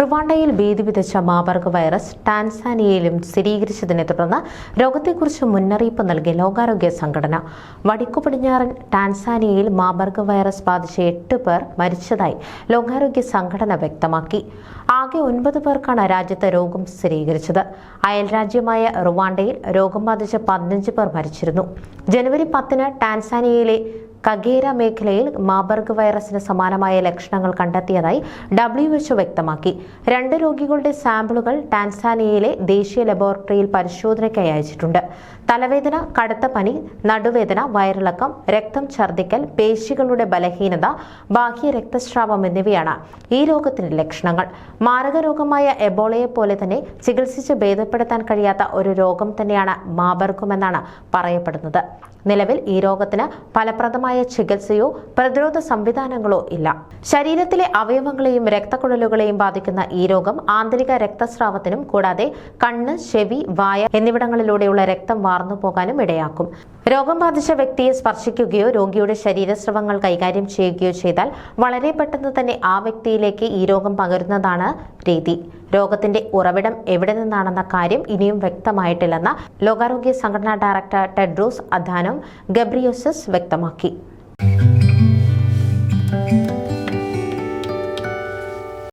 റുവാണ്ടയിൽ ഭീതി വിതച്ച മാബർഗ് വൈറസ് ടാൻസാനിയയിലും സ്ഥിരീകരിച്ചതിനെ തുടർന്ന് രോഗത്തെക്കുറിച്ച് മുന്നറിയിപ്പ് നൽകി ലോകാരോഗ്യ സംഘടന. വടിക്കു പടിഞ്ഞാറൻ ടാൻസാനിയയിൽ മാബർഗ് വൈറസ് ബാധിച്ച എട്ട് പേർ മരിച്ചതായി ലോകാരോഗ്യ സംഘടന വ്യക്തമാക്കി. ആകെ ഒൻപത് പേർക്കാണ് രാജ്യത്ത് രോഗം സ്ഥിരീകരിച്ചത്. അയൽ രാജ്യമായ റുവാണ്ടയിൽ രോഗം ബാധിച്ച പതിനഞ്ച് പേർ മരിച്ചിരുന്നു. ജനുവരി പത്തിന് ടാൻസാനിയയിലെ കഗേര മേഖലയിൽ മാബർഗ് വൈറസിന് സമാനമായ ലക്ഷണങ്ങൾ കണ്ടെത്തിയതായി ഡബ്ല്യു എച്ച്ഒ വ്യക്തമാക്കി. രണ്ട് രോഗികളുടെ സാമ്പിളുകൾ ടാൻസാനിയയിലെ ദേശീയ ലബോറട്ടറിയിൽ പരിശോധനയ്ക്കായി അയച്ചിട്ടുണ്ട്. തലവേദന കടുത്ത പനി നടുവേദന വയറിളക്കം രക്തം ഛർദ്ദിക്കൽ പേശികളുടെ ബലഹീനത ബാഹ്യ രക്തസ്രാവം എന്നിവയാണ് ഈ രോഗത്തിന്റെ ലക്ഷണങ്ങൾ. മാരക രോഗമായ എബോളയെ പോലെ തന്നെ ചികിത്സിച്ച് ഭേദപ്പെടുത്താൻ കഴിയാത്ത ഒരു രോഗം തന്നെയാണ് മാബർഗുമെന്നാണ് പറയപ്പെടുന്നത്. നിലവിൽ ഈ രോഗത്തിന് ഫലപ്രദമായ ചികിത്സയോ പ്രതിരോധ സംവിധാനങ്ങളോ ഇല്ല. ശരീരത്തിലെ അവയവങ്ങളെയും രക്തക്കുഴലുകളെയും ബാധിക്കുന്ന ഈ രോഗം ആന്തരിക രക്തസ്രാവത്തിനും കൂടാതെ കണ്ണ് ചെവി വായ എന്നിവിടങ്ങളിലൂടെയുള്ള രക്തം വാർന്നു പോകാനും ഇടയാക്കും. രോഗം ബാധിച്ച വ്യക്തിയെ സ്പർശിക്കുകയോ രോഗിയുടെ ശരീരസ്രവങ്ങൾ കൈകാര്യം ചെയ്യുകയോ ചെയ്താൽ വളരെ പെട്ടെന്ന് തന്നെ ആ വ്യക്തിയിലേക്ക് ഈ രോഗം പകരുന്നതാണ് രീതി. രോഗത്തിന്റെ ഉറവിടം എവിടെ നിന്നാണെന്ന കാര്യം ഇനിയും വ്യക്തമായിട്ടില്ലെന്ന് ലോകാരോഗ്യ സംഘടനാ ഡയറക്ടർ ടെഡ്രോസ് അധാനം ഗബ്രിയോസസ് വ്യക്തമാക്കി.